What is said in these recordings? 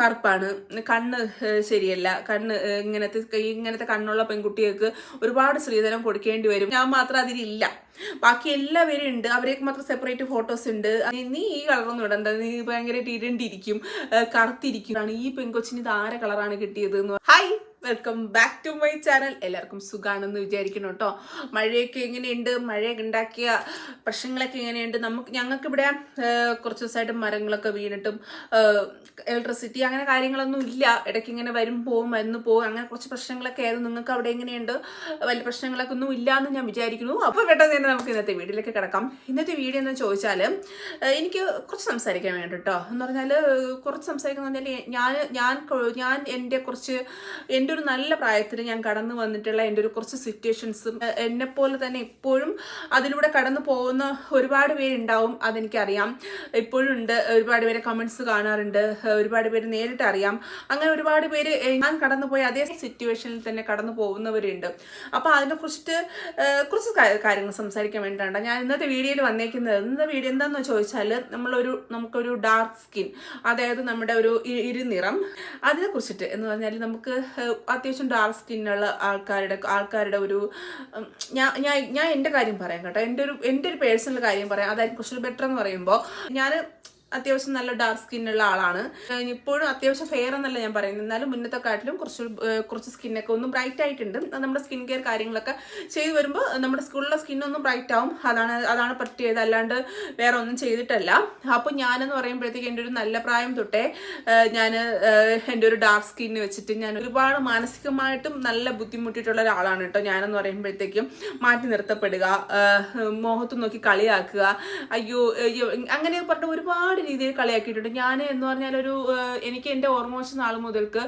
കറുപ്പാണ്. കണ്ണ് ശരിയല്ല. കണ്ണ് ഇങ്ങനത്തെ ഇങ്ങനത്തെ കണ്ണുള്ള പെൺകുട്ടികൾക്ക് ഒരുപാട് സ്ത്രീധനം കൊടുക്കേണ്ടി വരും. ഞാൻ മാത്രം അതിലില്ല. ബാക്കി എല്ലാവരും ഉണ്ട്. അവരെയൊക്കെ മാത്രം സെപ്പറേറ്റ് ഫോട്ടോസ് ഉണ്ട്. നീ- ഈ കളറൊന്നും ഇടണ്ട. നീ ഭയങ്കര ഇരുണ്ടിരിക്കും കറുത്തിരിക്കും. ഈ പെൺകൊച്ചിന് ഇത് ആരെ കളറാണ് കിട്ടിയത് എന്ന് hi welcome back to my channel എല്ലാവർക്കും സുഖാണെന്ന് വിചാരിക്കണം കേട്ടോ. മഴയൊക്കെ എങ്ങനെയുണ്ട്? മഴയൊക്കെ ഉണ്ടാക്കിയ പ്രശ്നങ്ങളൊക്കെ എങ്ങനെയുണ്ട്? നമുക്ക് ഞങ്ങൾക്കിവിടെ കുറച്ച് ദിവസമായിട്ട് മരങ്ങളൊക്കെ വീണിട്ടും ഇലക്ട്രിസിറ്റി അങ്ങനെ കാര്യങ്ങളൊന്നും ഇല്ല. ഇടയ്ക്ക് ഇങ്ങനെ വരും പോവും വന്ന് പോവും. അങ്ങനെ കുറച്ച് പ്രശ്നങ്ങളൊക്കെ ആയിരുന്നു. നിങ്ങൾക്ക് അവിടെ എങ്ങനെയുണ്ട്? വലിയ പ്രശ്നങ്ങളൊക്കെ ഒന്നും ഇല്ല എന്ന് ഞാൻ വിചാരിക്കുന്നു. അപ്പോൾ പെട്ടെന്ന് തന്നെ നമുക്ക് ഇന്നത്തെ വീഡിയോയിലേക്ക് കിടക്കാം. ഇന്നത്തെ വീഡിയോ എന്ന് ചോദിച്ചാൽ എനിക്ക് കുറച്ച് സംസാരിക്കാൻ വേണ്ടി കേട്ടോ. എന്ന് പറഞ്ഞാൽ കുറച്ച് സംസാരിക്കുന്ന ഞാൻ ഞാൻ ഞാൻ എന്റെ കുറച്ച് എന്റെ ഒരു നല്ല പ്രായത്തിൽ ഞാൻ കടന്നു വന്നിട്ടുള്ള എന്റെ ഒരു കുറച്ച് സിറ്റുവേഷൻസും എന്നെ പോലെ തന്നെ എപ്പോഴും അതിലൂടെ കടന്നു പോകുന്ന ഒരുപാട് പേരുണ്ടാവും അതെനിക്കറിയാം. ഇപ്പോഴും ഉണ്ട് ഒരുപാട് പേര് കമൻസ് കാണാറുണ്ട് ഒരുപാട് പേര് നേരിട്ട് അറിയാം. അങ്ങനെ ഒരുപാട് പേര് ഞാൻ കടന്നു പോയ അതേ സിറ്റുവേഷനിൽ തന്നെ കടന്നു പോകുന്നവരുണ്ട്. അപ്പോൾ അതിനെക്കുറിച്ചിട്ട് കുറച്ച് കാര്യങ്ങൾ സംസാരിക്കാൻ വേണ്ടിയിട്ടാണ് ഞാൻ ഇന്നത്തെ വീഡിയോയിൽ വന്നേക്കുന്നത്. ഇന്നത്തെ വീഡിയോ എന്താണെന്ന് ചോദിച്ചാൽ നമ്മളൊരു നമുക്കൊരു ഡാർക്ക് സ്കിൻ അതായത് നമ്മുടെ ഒരു ഇരുനിറം. അതിനെ കുറിച്ചിട്ട് എന്ന് പറഞ്ഞാൽ നമുക്ക് അത്യാവശ്യം ഡാർക്ക് സ്കിന്നുള്ള ആൾക്കാരുടെ ആൾക്കാരുടെ ഒരു ഞാൻ ഞാൻ ഞാൻ എന്റെ കാര്യം പറയാം കേട്ടോ. എന്റെ ഒരു എന്റെ ഒരു പേഴ്സണൽ കാര്യം പറയാം. അതായിരിക്കും കുറച്ചുകൂടി ബെറ്റർ എന്ന് പറയുമ്പോൾ ഞാൻ അത്യാവശ്യം നല്ല ഡാർക്ക് സ്കിൻ ഉള്ള ആളാണ്. ഇപ്പോഴും അത്യാവശ്യം ഫെയർ എന്നല്ല ഞാൻ പറയുന്നത്. എന്നാലും മുന്നത്തെ കാട്ടിലും കുറച്ച് കുറച്ച് സ്കിന്നൊക്കെ ഒന്ന് ബ്രൈറ്റ് ആയിട്ടുണ്ട്. നമ്മുടെ സ്കിൻ കെയർ കാര്യങ്ങളൊക്കെ ചെയ്തു വരുമ്പോൾ നമ്മുടെ സ്കൂളിലെ സ്കിന്നൊന്നും ബ്രൈറ്റ് ആവും. അതാണ് അതാണ് പറ്റിയത് അല്ലാണ്ട് വേറെ ഒന്നും ചെയ്തിട്ടല്ല. അപ്പോൾ ഞാനെന്ന് പറയുമ്പോഴത്തേക്ക് എന്റെ ഒരു നല്ല പ്രായം തൊട്ടേ ഞാൻ എന്റെ ഒരു ഡാർക്ക് സ്കിന്ന് വെച്ചിട്ട് ഞാൻ ഒരുപാട് മാനസികമായിട്ടും നല്ല ബുദ്ധിമുട്ടിയിട്ടുള്ള ഒരാളാണ് കേട്ടോ ഞാനെന്ന് പറയുമ്പോഴത്തേക്കും. മാറ്റി നിർത്തപ്പെടുക മുഖത്ത് നോക്കി കളിയാക്കുക. അയ്യോ അങ്ങനെ പറഞ്ഞ ഒരുപാട് രീതിയിൽ കളിയാക്കിയിട്ടുണ്ട്. ഞാൻ എന്ന് പറഞ്ഞാൽ ഒരു എനിക്ക് എന്റെ ഓർമ്മോസ് നാൾ മുതൽക്ക്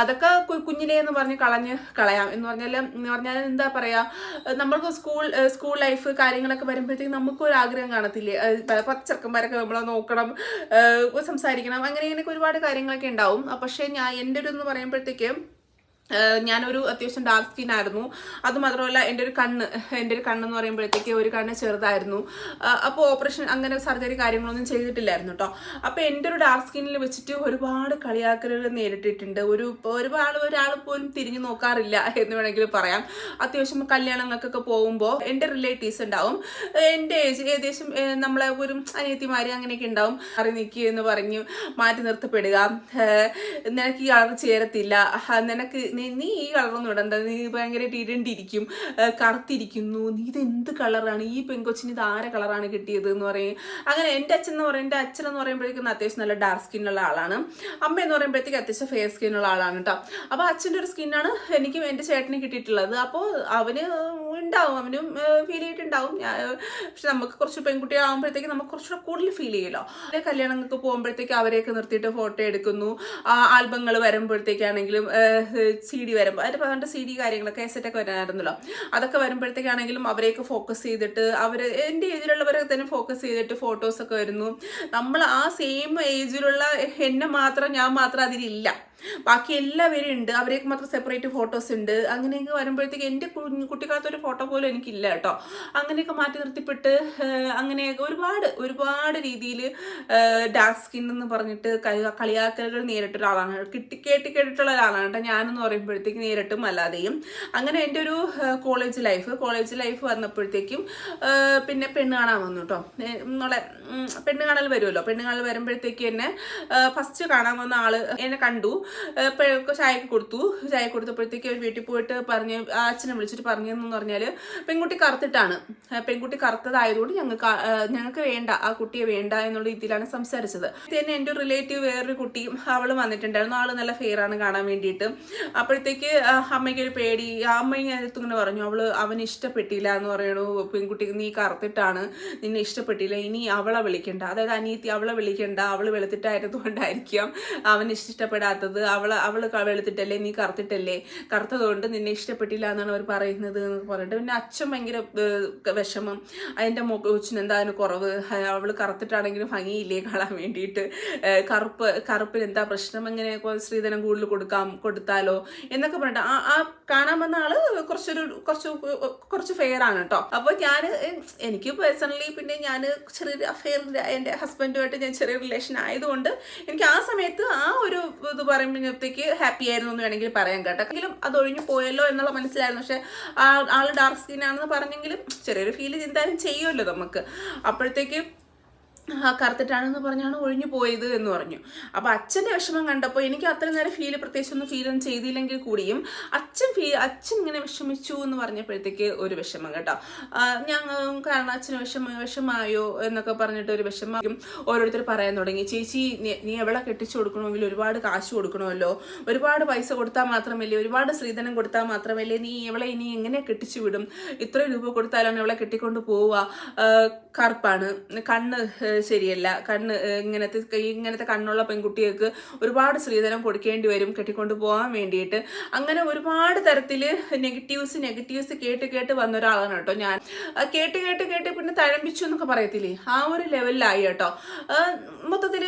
അതൊക്കെ കുഞ്ഞിലേ എന്ന് പറഞ്ഞ് കളഞ്ഞ് കളയാം. എന്ന് പറഞ്ഞാൽ എന്ന് പറഞ്ഞാൽ എന്താ പറയുക നമ്മൾക്ക് സ്കൂൾ സ്കൂൾ ലൈഫ് കാര്യങ്ങളൊക്കെ വരുമ്പോഴത്തേക്ക് നമുക്ക് ഒരു ആഗ്രഹം കാണത്തില്ലേ? ചെറുക്കന്മാരൊക്കെ നമ്മളെ നോക്കണം സംസാരിക്കണം അങ്ങനെ ഇങ്ങനെയൊക്കെ ഒരുപാട് കാര്യങ്ങളൊക്കെ ഉണ്ടാവും. പക്ഷേ ഞാൻ എന്റെ ഒരു എന്ന് പറയുമ്പോഴത്തേക്ക് ഞാനൊരു അത്യാവശ്യം ഡാർക്ക് സ്കിൻ ആയിരുന്നു. അത് മാത്രമല്ല എന്റെ ഒരു കണ്ണ് എന്റെ ഒരു കണ്ണെന്ന് പറയുമ്പോഴത്തേക്ക് ഒരു കണ്ണ് ചെറുതായിരുന്നു. അപ്പോൾ ഓപ്പറേഷൻ അങ്ങനെ സർജറി കാര്യങ്ങളൊന്നും ചെയ്തിട്ടില്ലായിരുന്നു കേട്ടോ അപ്പോൾ എന്റെ ഒരു ഡാർക്ക് സ്കിന്നിൽ വെച്ചിട്ട് ഒരുപാട് കളിയാക്കലുകൾ നേരിട്ടിട്ടുണ്ട്. ഒരു ഒരുപാട് ഒരാൾ പോലും തിരിഞ്ഞു നോക്കാറില്ല എന്ന് വേണമെങ്കിൽ പറയാം. അത്യാവശ്യം കല്യാണങ്ങൾക്കൊക്കെ പോകുമ്പോൾ എന്റെ റിലേറ്റീവ്സ് ഉണ്ടാവും. എന്റെ ഏജ് ഏകദേശം നമ്മളെ ഒരു അനിയത്തിമാർ അങ്ങനെയൊക്കെ ഉണ്ടാവും. മാറി നിൽക്കുക എന്ന് പറഞ്ഞ് മാറ്റി നിർത്തപ്പെടുക. നിനക്ക് ഈ കളർ ചേരത്തില്ല. നിനക്ക് നീ ഈ കളറൊന്നും ഇടണ്ട. നീ ഭയങ്കര ഇരണ്ടിരിക്കും കറുത്തിരിക്കുന്നു. നീ ഇത് എന്ത് കളറാണ്? ഈ പെങ്കൊച്ചിന് ഇത് ആരെ കളറാണ് കിട്ടിയത് എന്ന് പറയും. അങ്ങനെ എന്റെ അച്ഛൻ എന്ന് പറയും എന്റെ അച്ഛൻ എന്ന് പറയുമ്പോഴേക്കും അത്യാവശ്യം നല്ല ഡാർക്ക് സ്കിന്നുള്ള ആളാണ്. അമ്മ എന്ന് പറയുമ്പോഴത്തേക്ക് അത്യാവശ്യം ഫെയർ സ്കിന്നുള്ള ആളാണ് കേട്ടോ അപ്പോൾ അച്ഛന്റെ ഒരു സ്കിന്നാണ് എനിക്കും എന്റെ ചേട്ടന് കിട്ടിയിട്ടുള്ളത്. അപ്പോൾ അവന് ഉണ്ടാവും അവനും ഫീൽ ചെയ്തിട്ടുണ്ടാവും. പക്ഷെ നമുക്ക് കുറച്ച് പെൺകുട്ടികളാകുമ്പോഴത്തേക്ക് നമുക്ക് കുറച്ചുകൂടെ കൂടുതൽ ഫീൽ ചെയ്യുമല്ലോ. അതേ കല്യാണങ്ങൾക്ക് പോകുമ്പോഴത്തേക്ക് അവരെയൊക്കെ നിർത്തിയിട്ട് ഫോട്ടോ എടുക്കുന്നു. ആൽബങ്ങൾ വരുമ്പോഴത്തേക്കാണെങ്കിലും സി ഡി വരുമ്പോൾ അതിന്റെ പറഞ്ഞിട്ട് സി ഡി കാര്യങ്ങളൊക്കെ എസെറ്റൊക്കെ വരാനായിരുന്നല്ലോ. അതൊക്കെ വരുമ്പോഴത്തേക്കാണെങ്കിലും അവരെയൊക്കെ ഫോക്കസ് ചെയ്തിട്ട് അവർ എന്റെ ഏജിലുള്ളവരെ തന്നെ ഫോക്കസ് ചെയ്തിട്ട് ഫോട്ടോസൊക്കെ വരുന്നു. നമ്മൾ ആ സെയിം ഏജിലുള്ള എന്നെ മാത്രം ഞാൻ മാത്രം അതിലില്ല. ബാക്കി എല്ലാവരും ഉണ്ട്. അവരെയൊക്കെ മാത്രം സെപ്പറേറ്റ് ഫോട്ടോസ് ഉണ്ട്. അങ്ങനെയൊക്കെ വരുമ്പോഴത്തേക്ക് എന്റെ കുഞ്ഞ് കുട്ടിക്കാലത്ത് ഒരു ഫോട്ടോ പോലും എനിക്കില്ല കേട്ടോ. അങ്ങനെയൊക്കെ മാറ്റി നിർത്തിപ്പെട്ട് അങ്ങനെയൊക്കെ ഒരുപാട് ഒരുപാട് രീതിയിൽ ഡാർക്ക് സ്കിൻ എന്ന് പറഞ്ഞിട്ട് കളി- കളിയാക്കലുകൾ നേരിട്ട ഒരാളാണ് കിട്ടി കേട്ടി കേട്ടിട്ടുള്ള ഒരാളാണ് കേട്ടോ ഞാനെന്ന് പറയുമ്പോഴത്തേക്ക് നേരിട്ടും അല്ലാതെയും. അങ്ങനെ എന്റെ ഒരു കോളേജ് ലൈഫ് കോളേജ് ലൈഫ് വന്നപ്പോഴത്തേക്കും പിന്നെ പെണ്ണ് കാണാൻ വന്നു കേട്ടോ. നമ്മളെ പെണ്ണ് കാണൽ വരുമല്ലോ. പെണ്ണ് കാണൽ വരുമ്പോഴത്തേക്ക് എന്നെ ഫസ്റ്റ് കാണാൻ വന്ന ആൾ എന്നെ കണ്ടു. ചായക്ക് കൊടുത്തു. ചായ കൊടുത്തപ്പോഴത്തേക്ക് അവർ വീട്ടിൽ പോയിട്ട് പറഞ്ഞ് അച്ഛനെ വിളിച്ചിട്ട് പറഞ്ഞതെന്ന് പറഞ്ഞാൽ പെൺകുട്ടി കറുത്തിട്ടാണ്. പെൺകുട്ടി കറുത്തതായതുകൊണ്ട് ഞങ്ങൾക്ക് ഞങ്ങൾക്ക് വേണ്ട ആ കുട്ടിയെ വേണ്ട എന്നുള്ള രീതിയിലാണ് സംസാരിച്ചത്. തന്നെ എന്റെ ഒരു റിലേറ്റീവ് വേറൊരു കുട്ടിയും അവൾ വന്നിട്ടുണ്ടായിരുന്നു. ആൾ നല്ല ഫെയർ ആണ് കാണാൻ വേണ്ടിയിട്ട്. അപ്പോഴത്തേക്ക് അമ്മയ്ക്ക് ഒരു പേടി. അമ്മ ഞാൻ ഇങ്ങനെ പറഞ്ഞു അവൾ അവന് ഇഷ്ടപ്പെട്ടില്ല എന്ന് പറയണു. പെൺകുട്ടി നീ കറുത്തിട്ടാണ് നിന്നെ ഇഷ്ടപ്പെട്ടില്ല. ഇനി അവളെ വിളിക്കണ്ട. അതായത് അനിയത്തി അവളെ വിളിക്കണ്ട. അവൾ വെളുത്തിട്ടായിരുന്നുകൊണ്ടായിരിക്കാം അവന് ഇഷ്ടപ്പെടാത്തത്. അവളെ അവൾ അവൾ വെളുത്തിട്ടല്ലേ നീ കറുത്തിട്ടല്ലേ കറുത്തതുകൊണ്ട് നിന്നെ ഇഷ്ടപ്പെട്ടില്ല എന്നാണ് അവർ പറയുന്നത് എന്ന് പറഞ്ഞിട്ട്. പിന്നെ അച്ഛൻ ഭയങ്കര വിഷമം. അതിന്റെ കൊച്ചിന് എന്താ അതിന് കുറവ്? അവൾ കറുത്തിട്ടാണെങ്കിലും ഭംഗിയില്ലേ കാണാൻ വേണ്ടിയിട്ട്? കറുപ്പ് കറുപ്പിന് എന്താ പ്രശ്നം? എങ്ങനെ സ്ത്രീധനം കൂടുതൽ കൊടുക്കാം കൊടുത്താലോ? എന്നൊക്കെ പറഞ്ഞിട്ട്. ആ ആ കാണാൻ വന്ന ആൾ കുറച്ചൊരു കുറച്ച് കുറച്ച് ഫെയർ ആണ് കേട്ടോ അപ്പോൾ ഞാൻ എനിക്ക് പേഴ്സണലി പിന്നെ ഞാൻ ചെറിയൊരു അഫെയർ എന്റെ ഹസ്ബൻഡുമായിട്ട് ഞാൻ ചെറിയ റിലേഷൻ ആയതുകൊണ്ട് എനിക്ക് ആ സമയത്ത് ആ ഒരു ഇത് പറയുമ്പോഴത്തേക്ക് ഹാപ്പി ആയിരുന്നു എന്ന് വേണമെങ്കിൽ പറയാൻ കേട്ടോ. എങ്കിലും അത് ഒഴിഞ്ഞു പോയല്ലോ എന്നുള്ള മനസ്സിലായിരുന്നു. പക്ഷെ ആ ആൾ ഡാർക്ക് സ്കിൻ ആണെന്ന് പറഞ്ഞെങ്കിലും ചെറിയൊരു ഫീൽ എന്തായാലും ചെയ്യുമല്ലോ നമുക്ക്. അപ്പോഴത്തേക്ക് കറുത്തിട്ടാണെന്ന് പറഞ്ഞാണ് ഒഴിഞ്ഞു പോയത് എന്ന് പറഞ്ഞു. അപ്പോൾ അച്ഛന്റെ വിഷമം കണ്ടപ്പോൾ എനിക്ക് അത്ര നേരം ഫീൽ ഒന്നും ചെയ്തില്ലെങ്കിൽ കൂടിയും അച്ഛൻ ഫീ അച്ഛൻ ഇങ്ങനെ വിഷമിച്ചു എന്ന് പറഞ്ഞപ്പോഴത്തേക്ക് ഒരു വിഷമം കേട്ടോ. ഞങ്ങൾ കാരണം അച്ഛന് വിഷമ വിഷമായോ എന്നൊക്കെ പറഞ്ഞിട്ട് ഒരു വിഷമം ഓരോരുത്തർ പറയാൻ തുടങ്ങി. ചേച്ചി നീ- എവിടെ കെട്ടിച്ചു കൊടുക്കണമെങ്കിൽ ഒരുപാട് കാശ് കൊടുക്കണമല്ലോ. ഒരുപാട് പൈസ കൊടുത്താൽ മാത്രമല്ലേ? ഒരുപാട് സ്ത്രീധനം കൊടുത്താൽ മാത്രമല്ലേ? നീ എവളെ ഇനി എങ്ങനെ കെട്ടിച്ചു വിടും? ഇത്ര രൂപ കൊടുത്താലാണ് ഇവളെ കെട്ടിക്കൊണ്ട് പോവുക. കറുപ്പാണ്. കണ്ണ് ശരിയല്ല. കണ്ണ് ഇങ്ങനത്തെ ഇങ്ങനത്തെ കണ്ണുള്ള പെൺകുട്ടികൾക്ക് ഒരുപാട് സ്ത്രീധനം കൊടുക്കേണ്ടി വരും. കെട്ടിക്കൊണ്ട് പോകാൻ വേണ്ടിയിട്ട്. അങ്ങനെ ഒരുപാട് തരത്തിൽ നെഗറ്റീവ്സ് നെഗറ്റീവ്സ് കേട്ട് കേട്ട് വന്ന ഒരാളാണ് കേട്ടോ ഞാൻ. കേട്ട് കേട്ട് കേട്ട് പിന്നെ തഴമ്പിച്ചു എന്നൊക്കെ പറയത്തില്ലേ? ആ ഒരു ലെവലിലായി കേട്ടോ. മൊത്തത്തിൽ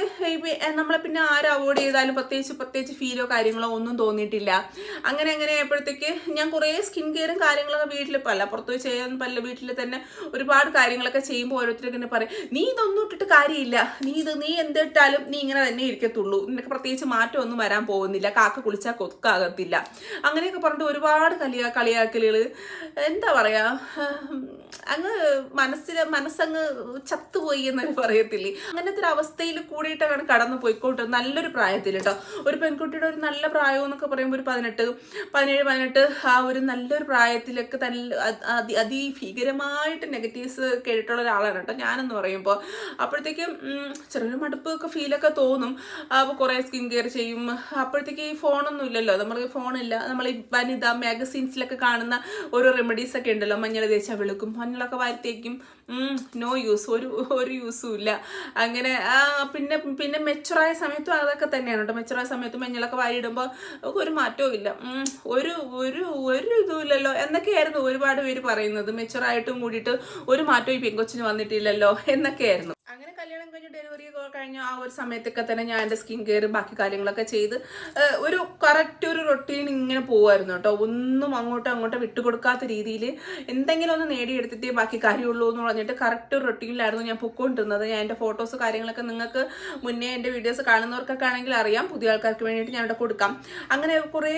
നമ്മളെ പിന്നെ ആരും അവോയ്ഡ് ചെയ്താലും പ്രത്യേകിച്ച് പ്രത്യേകിച്ച് ഫീലോ കാര്യങ്ങളോ ഒന്നും തോന്നിയിട്ടില്ല. അങ്ങനെ അങ്ങനെ ആയപ്പോഴത്തേക്ക് ഞാൻ കുറേ സ്കിൻ കെയറും കാര്യങ്ങളൊക്കെ വീട്ടിൽ പല പുറത്ത് ചെയ്യാൻ പല വീട്ടിൽ തന്നെ ഒരുപാട് കാര്യങ്ങളൊക്കെ ചെയ്യുമ്പോൾ ഓരോരുത്തരും ഇങ്ങനെ പറയും നീ ഇതൊന്നും ഇട്ടിട്ട് കാര്യമില്ല. നീ ഇത് നീ എന്തിട്ടാലും നീ ഇങ്ങനെ തന്നെ ഇരിക്കത്തുള്ളൂ. നിനക്ക് പ്രത്യേകിച്ച് മാറ്റമൊന്നും വരാൻ പോകുന്നില്ല. കാക്ക കുളിച്ചാൽ കൊക്കാകത്തില്ല അങ്ങനെയൊക്കെ പറഞ്ഞിട്ട് ഒരുപാട് കളിയാ കളിയാക്കലുകൾ എന്താ പറയാ? അങ്ങ് മനസ്സിൽ മനസ്സങ്ങ് ചത്തുപോയി എന്നൊക്കെ പറയത്തില്ലേ? അങ്ങനത്തെ ഒരു അവസ്ഥയിൽ കൂടിയിട്ടാണ് കടന്നു പോയിക്കോട്ടെ. നല്ലൊരു പ്രായത്തിൽ കേട്ടോ ഒരു പെൺകുട്ടിയുടെ ഒരു നല്ല പ്രായം എന്നൊക്കെ പറയുമ്പോൾ ഒരു പതിനെട്ട് പതിനേഴ് പതിനെട്ട് ആ ഒരു നല്ലൊരു പ്രായത്തിലൊക്കെ തല്ല അത് അതി അതിഭീകരമായിട്ട് നെഗറ്റീവ്സ് കേട്ടിട്ടുള്ള ഒരാളാണ് കേട്ടോ ഞാനെന്ന് പറയുമ്പോൾ അപ്പോഴത്തേക്കും ചെറിയൊരു മടുപ്പൊക്കെ ഫീലൊക്കെ തോന്നും. അപ്പോൾ കുറേ സ്കിൻ കെയർ ചെയ്യും. അപ്പോഴത്തേക്ക് ഈ ഫോണൊന്നും ഇല്ലല്ലോ നമ്മൾ ഫോണില്ല നമ്മൾ ഈ വനിത മാഗസീൻസിലൊക്കെ കാണുന്ന ഓരോ റെമഡീസ് ഒക്കെ ഉണ്ടല്ലോ. മഞ്ഞൾ തേച്ചാൽ വെളുക്കും മഞ്ഞളൊക്കെ വാരത്തേക്കും. നോ യൂസ് ഒരു ഒരു യൂസും ഇല്ല. അങ്ങനെ പിന്നെ പിന്നെ മെച്ചുറായ സമയത്തും അതൊക്കെ തന്നെയാണ് കേട്ടോ. മെച്ചുറായ സമയത്തും മഞ്ഞളൊക്കെ വാരിയിടുമ്പോൾ ഒരു മാറ്റവും ഇല്ല. ഒരു ഒരു ഒരു ഇതും ഇല്ലല്ലോ. എന്നൊക്കെയായിരുന്നു ഒരുപാട് പേര് പറയുന്നത്. മെച്ചുറായിട്ടും കൂടിയിട്ട് ഒരു മാറ്റവും ഈ പെങ്കൊച്ചിന് വന്നിട്ടില്ലല്ലോ. എന്നൊക്കെയായിരുന്നു. കല്യാണം കഴിഞ്ഞ് ഡെലിവറി കഴിഞ്ഞ ആ ഒരു സമയത്തൊക്കെ തന്നെ ഞാൻ എന്റെ സ്കിൻ കെയർ ബാക്കി കാര്യങ്ങളൊക്കെ ചെയ്ത് ഒരു കറക്റ്റ് ഒരു റൊട്ടീൻ ഇങ്ങനെ പോകുമായിരുന്നു കേട്ടോ. ഒന്നും അങ്ങോട്ടും അങ്ങോട്ടും വിട്ടുകൊടുക്കാത്ത രീതിയിൽ എന്തെങ്കിലും ഒന്ന് നേടിയെടുത്തിട്ടേ ബാക്കി കാര്യമുള്ളൂ എന്ന് പറഞ്ഞിട്ട് കറക്റ്റ് ഒരു റൊട്ടീനിലായിരുന്നു ഞാൻ പൊക്കോണ്ടിരുന്നത്. ഞാൻ എന്റെ ഫോട്ടോസ് കാര്യങ്ങളൊക്കെ നിങ്ങൾക്ക് മുന്നേ എന്റെ വീഡിയോസ് കാണുന്നവർക്കൊക്കെ ആണെങ്കിൽ അറിയാം. പുതിയ ആൾക്കാർക്ക് വേണ്ടിയിട്ട് ഞാൻ ഇവിടെ കൊടുക്കാം. അങ്ങനെ കുറേ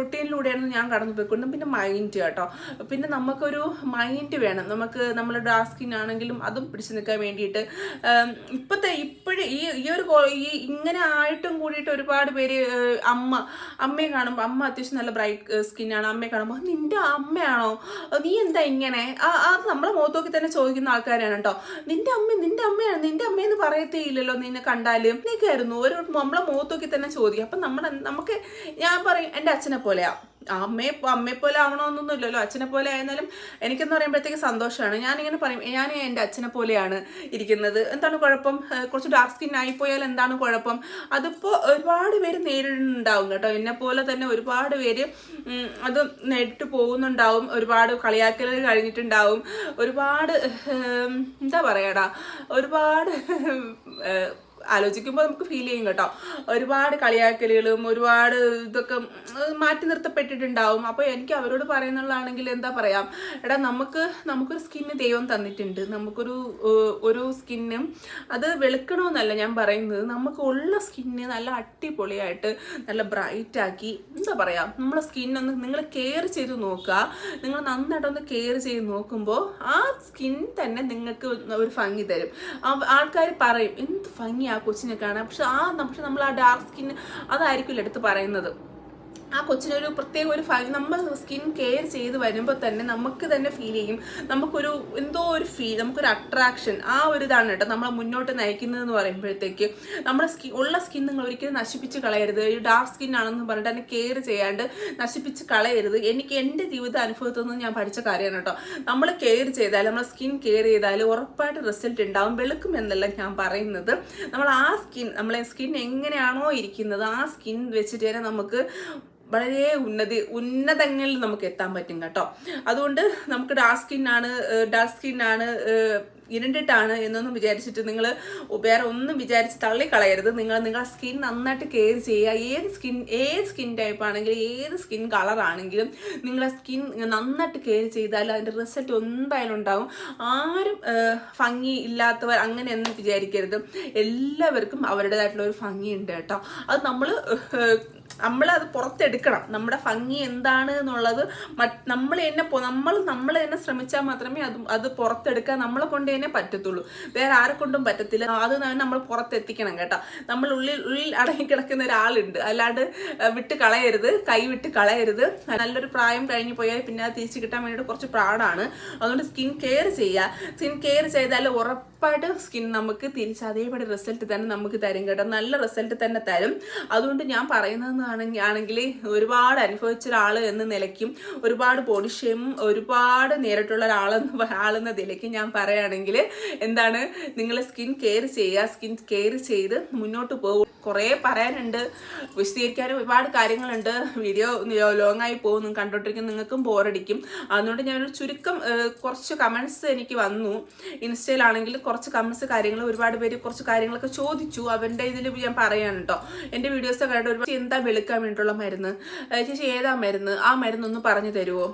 റൊട്ടീനിലൂടെയാണ് ഞാൻ കടന്നു പോയിക്കൊണ്ടും പിന്നെ മൈൻഡ് കേട്ടോ. പിന്നെ നമുക്കൊരു മൈൻഡ് വേണം. നമുക്ക് നമ്മുടെ ഡാർക്ക് സ്കിൻ ആണെങ്കിലും അതും പിടിച്ചു നിൽക്കാൻ വേണ്ടിയിട്ട് ഇപ്പോഴത്തെ ഇപ്പോഴും ഈ ഈ ഒരു ഈ ഇങ്ങനെ ആയിട്ടും കൂടിയിട്ട് ഒരുപാട് പേര് അമ്മ അമ്മയെ കാണുമ്പോൾ അമ്മ അത്യാവശ്യം നല്ല ബ്രൈറ്റ് സ്കിന്നാണ്. അമ്മയെ കാണുമ്പോൾ നിന്റെ അമ്മയാണോ? നീ എന്താ ഇങ്ങനെ? അത് നമ്മളെ മുഖത്തോക്കി തന്നെ ചോദിക്കുന്ന ആൾക്കാരാണ് കേട്ടോ നിന്റെ അമ്മ നിന്റെ അമ്മയാണ് നിന്റെ അമ്മയെന്ന് പറയത്തേ ഇല്ലല്ലോ നിന്നെ കണ്ടാലും. നീക്കായിരുന്നു ഒരു നമ്മളെ മുഖത്തോക്കി തന്നെ ചോദിക്കും. അപ്പം നമ്മുടെ നമുക്ക് ഞാൻ പറയും എന്റെ അച്ഛനെ പോലെയാ. അമ്മയെ അമ്മയെ പോലെ ആവണമെന്നൊന്നുമില്ലല്ലോ. അച്ഛനെ പോലെ ആയിരുന്നാലും എനിക്കെന്ന് പറയുമ്പോഴത്തേക്ക് സന്തോഷമാണ്. ഞാനിങ്ങനെ പറയും ഞാൻ എന്റെ അച്ഛനെ പോലെയാണ് ഇരിക്കുന്നത്. എന്താണ് കുഴപ്പം? കുറച്ച് ഡാർക്ക് സ്കിൻ ആയിപ്പോയാൽ എന്താണ് കുഴപ്പം? അതിപ്പോൾ ഒരുപാട് പേര് നേരിടുന്നുണ്ടാവും കേട്ടോ. എന്നെ പോലെ തന്നെ ഒരുപാട് പേര് അത് നേരിട്ട് പോകുന്നുണ്ടാവും. ഒരുപാട് കളിയാക്കലുകൾ കഴിഞ്ഞിട്ടുണ്ടാവും. ഒരുപാട് എന്താ പറയടാ? ഒരുപാട് ആലോചിക്കുമ്പോൾ നമുക്ക് ഫീൽ ചെയ്യും കേട്ടോ. ഒരുപാട് കളിയാക്കലുകളും ഒരുപാട് ഇതൊക്കെ മാറ്റി നിർത്തപ്പെട്ടിട്ടുണ്ടാവും. അപ്പോൾ എനിക്ക് അവരോട് പറയുന്നുള്ളതാണെങ്കിൽ എന്താ പറയാം എടാ നമുക്ക് നമുക്കൊരു സ്കിന്ന് ദൈവം തന്നിട്ടുണ്ട്. നമുക്കൊരു ഒരു സ്കിന്നും അത് വെളുക്കണമെന്നല്ല ഞാൻ പറയുന്നത്. നമുക്ക് ഉള്ള സ്കിന്ന് നല്ല അടിപൊളിയായിട്ട് നല്ല ബ്രൈറ്റ് ആക്കി എന്താ പറയുക നമ്മളെ സ്കിന്നൊന്ന് നിങ്ങൾ കെയർ ചെയ്ത് നോക്കുക. നിങ്ങൾ നന്നായിട്ടൊന്ന് കെയർ ചെയ്ത് നോക്കുമ്പോൾ ആ സ്കിൻ തന്നെ നിങ്ങൾക്ക് ഒരു ഭംഗി തരും. ആൾക്കാർ പറയും എന്ത് ഭംഗി ആ കൊച്ചിനെ കാണാം. പക്ഷെ ആ പക്ഷെ നമ്മൾ ആ ഡാർക്ക് സ്കിൻ അതായിരിക്കില്ല എടുത്ത് പറയുന്നത്. ആ കൊച്ചിനൊരു പ്രത്യേക ഒരു ഭംഗി നമ്മൾ സ്കിൻ കെയർ ചെയ്ത് വരുമ്പോൾ തന്നെ നമുക്ക് തന്നെ ഫീൽ ചെയ്യും. നമുക്കൊരു എന്തോ ഒരു ഫീൽ നമുക്കൊരു അട്രാക്ഷൻ ആ ഒരു ഇതാണ് കേട്ടോ നമ്മളെ മുന്നോട്ട് നയിക്കുന്നതെന്ന് പറയുമ്പോഴത്തേക്ക്. നമ്മുടെ സ്കിൻ ഉള്ള സ്കിൻ നിങ്ങൾ ഒരിക്കലും നശിപ്പിച്ച് കളയരുത്. ഒരു ഡാർക്ക് സ്കിൻ ആണെന്ന് പറഞ്ഞിട്ട് അതിനെ കെയർ ചെയ്യാണ്ട് നശിപ്പിച്ച് കളയരുത്. എനിക്ക് എന്റെ ജീവിത അനുഭവത്തിൽ നിന്ന് ഞാൻ പഠിച്ച കാര്യമാണ് കേട്ടോ. നമ്മൾ കെയർ ചെയ്താൽ നമ്മൾ സ്കിൻ കെയർ ചെയ്താൽ ഉറപ്പായിട്ട് റിസൾട്ട് ഉണ്ടാവും. വെളുക്കും എന്നല്ല ഞാൻ പറയുന്നത്. നമ്മൾ ആ സ്കിൻ നമ്മളെ സ്കിൻ എങ്ങനെയാണോ ഇരിക്കുന്നത് ആ സ്കിൻ വെച്ചിട്ട് തന്നെ നമുക്ക് വളരെ ഉന്നതി ഉന്നതങ്ങളിൽ നമുക്ക് എത്താൻ പറ്റും കേട്ടോ. അതുകൊണ്ട് നമുക്ക് ഡാർക്ക് സ്കിന്നാണ് ഡാർക്ക് സ്കിന്നാണ് ഇരുണ്ടിട്ടാണ് എന്നൊന്നും വിചാരിച്ചിട്ട് നിങ്ങൾ വേറെ ഒന്നും വിചാരിച്ച് തള്ളിക്കളയരുത്. നിങ്ങൾ നിങ്ങളുടെ സ്കിൻ നന്നായിട്ട് കെയർ ചെയ്യുക. ഏത് സ്കിൻ ഏത് സ്കിൻ ടൈപ്പ് ആണെങ്കിലും ഏത് സ്കിൻ കളർ ആണെങ്കിലും നിങ്ങളെ സ്കിൻ നന്നായിട്ട് കെയർ ചെയ്താൽ അതിന്റെ റിസൾട്ട് എന്തായാലും ഉണ്ടാവും. ആരും ഭംഗി ഇല്ലാത്തവർ അങ്ങനെയൊന്നും വിചാരിക്കരുത്. എല്ലാവർക്കും അവരുടേതായിട്ടുള്ള ഒരു ഭംഗിയുണ്ട് കേട്ടോ. അത് നമ്മൾ നമ്മൾ അത് പുറത്തെടുക്കണം. നമ്മുടെ ഭംഗി എന്താണ് എന്നുള്ളത് നമ്മൾ തന്നെ നമ്മൾ നമ്മൾ തന്നെ ശ്രമിച്ചാൽ മാത്രമേ അത് അത് പുറത്തെടുക്കാൻ നമ്മളെ കൊണ്ട് തന്നെ പറ്റത്തുള്ളൂ. വേറെ ആരെ കൊണ്ടും പറ്റത്തില്ല. അത് നമ്മൾ പുറത്തെത്തിക്കണം കേട്ടോ. നമ്മൾ ഉള്ളിൽ ഉള്ളിൽ അടങ്ങിക്കിടക്കുന്ന ഒരാളുണ്ട്. അല്ലാണ്ട് വിട്ട് കളയരുത്. കൈ വിട്ട് കളയരുത്. നല്ലൊരു പ്രായം കഴിഞ്ഞ് പോയാൽ പിന്നെ അത് തിരിച്ചു കിട്ടാൻ വേണ്ടിയിട്ട് കുറച്ച് പ്രാഡാണ് അതുകൊണ്ട് സ്കിൻ കെയർ ചെയ്യുക. സ്കിൻ കെയർ ചെയ്താൽ ഉറപ്പായിട്ട് സ്കിൻ നമുക്ക് തിരിച്ച് അതേപടി റിസൾട്ട് തന്നെ നമുക്ക് തരും കേട്ടോ. നല്ല റിസൾട്ട് തന്നെ തരും. അതുകൊണ്ട് ഞാൻ പറയുന്നതെന്നാണെങ്കിൽ ആണെങ്കിൽ ഒരുപാട് അനുഭവിച്ച ഒരാൾ എന്ന നിലയ്ക്കും ഒരുപാട് ബോഡി ഷെയിമും ഒരുപാട് നേരിട്ടുള്ള ഒരാളെന്ന് ആളെന്ന നിലയ്ക്ക് ഞാൻ പറയുകയാണെങ്കിൽ എന്താണ്? നിങ്ങൾ സ്കിൻ കെയർ ചെയ്യുക സ്കിൻ കെയർ ചെയ്ത് മുന്നോട്ട് പോകും. കുറേ പറയാനുണ്ട്. വിശദീകരിക്കാൻ ഒരുപാട് കാര്യങ്ങളുണ്ട്. വീഡിയോ ലോങ് ആയി പോകും കണ്ടോണ്ടിരിക്കും നിങ്ങൾക്കും ബോറടിക്കും അതുകൊണ്ട് ഞാനൊരു ചുരുക്കം കുറച്ച് കമൻസ് എനിക്ക് വന്നു. ഇൻസ്റ്റയിലാണെങ്കിൽ കുറച്ച് കമൻസ് കാര്യങ്ങൾ ഒരുപാട് പേര് കുറച്ച് കാര്യങ്ങളൊക്കെ ചോദിച്ചു. അവരുടെ ഇതിൽ ഞാൻ പറയാണ് കേട്ടോ എന്റെ വീഡിയോസ് കണ്ടിട്ട് ഒരു എന്താ വെളുക്കാൻ വേണ്ടിയിട്ടുള്ള മരുന്ന്. ചേച്ചി ഏതാ മരുന്ന്? ആ മരുന്നൊന്ന് പറഞ്ഞു തരുമോ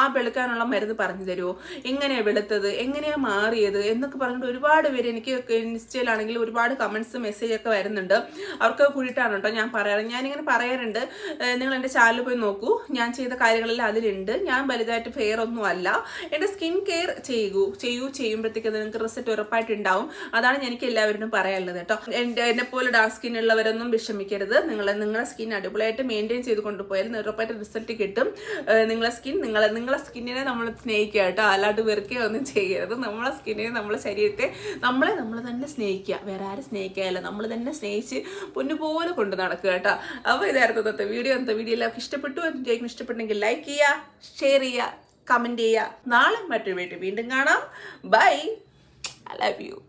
ആ വെളുക്കാനുള്ള മരുന്ന് പറഞ്ഞു തരുമോ എങ്ങനെയാണ് വെളുത്തത്? എങ്ങനെയാ മാറിയത്? എന്നൊക്കെ പറഞ്ഞിട്ട് ഒരുപാട് പേര് എനിക്ക് ഇൻസ്റ്റയിലാണെങ്കിൽ ഒരുപാട് കമൻസ് മെസ്സേജ് ഒക്കെ വരുന്നുണ്ട്. അവർക്ക് കൂടിയിട്ടാണ് കേട്ടോ ഞാൻ പറയാറ്. ഞാനിങ്ങനെ പറയാറുണ്ട്. നിങ്ങൾ എന്റെ ചാനൽ പോയി നോക്കൂ. ഞാൻ ചെയ്ത കാര്യങ്ങളെല്ലാം അതിലുണ്ട്. ഞാൻ വലുതായിട്ട് ഫെയർ ഒന്നും അല്ല എന്റെ സ്കിൻ കെയർ ചെയ്യൂ. ചെയ്യൂ ചെയ്യുമ്പോഴത്തേക്ക് നിങ്ങൾക്ക് റിസൾട്ട് ഉറപ്പായിട്ട് ഉണ്ടാവും അതാണ് എനിക്ക് എല്ലാവരോടും പറയാനുള്ളത് കേട്ടോ. എന്നെ പോലെ ഡാർക്ക് സ്കിൻ ഉള്ളവരൊന്നും വിഷമിക്കരുത്. നിങ്ങൾ നിങ്ങളുടെ സ്കിൻ അടിപൊളിയായിട്ട് മെയിന്റെയിൻ ചെയ്ത് കൊണ്ടുപോയാൽ ഉറപ്പായിട്ട് റിസൾട്ട് കിട്ടും. നിങ്ങളുടെ നിങ്ങളെ സ്കിൻ നിങ്ങളെ നിങ്ങളെ സ്കിന്നിനെ നമ്മൾ സ്നേഹിക്കുക കേട്ടോ. അല്ലാണ്ട് വെറുക്കുകയോ ഒന്നും ചെയ്യരുത്. നമ്മളെ സ്കിന്നിനെ നമ്മളെ ശരീരത്തെ നമ്മളെ നമ്മൾ തന്നെ സ്നേഹിക്കുക. വേറെ ആരും സ്നേഹിക്കുകയല്ല നമ്മൾ തന്നെ സ്നേഹിച്ച് പൊന്നുപോലെ കൊണ്ട് നടക്കുക കേട്ടോ. അപ്പോൾ ഇതായിരുന്നു ഇന്നത്തെ വീഡിയോ ഇന്നത്തെ വീഡിയോ എല്ലാവർക്കും ഇഷ്ടപ്പെട്ടു. എനിക്ക് ഇഷ്ടപ്പെട്ടെങ്കിൽ ലൈക്ക് ചെയ്യുക ഷെയർ ചെയ്യുക കമന്റ് ചെയ്യുക. നാളെ മറ്റൊരു വീട്ടിൽ വീണ്ടും കാണാം. Bye I love you.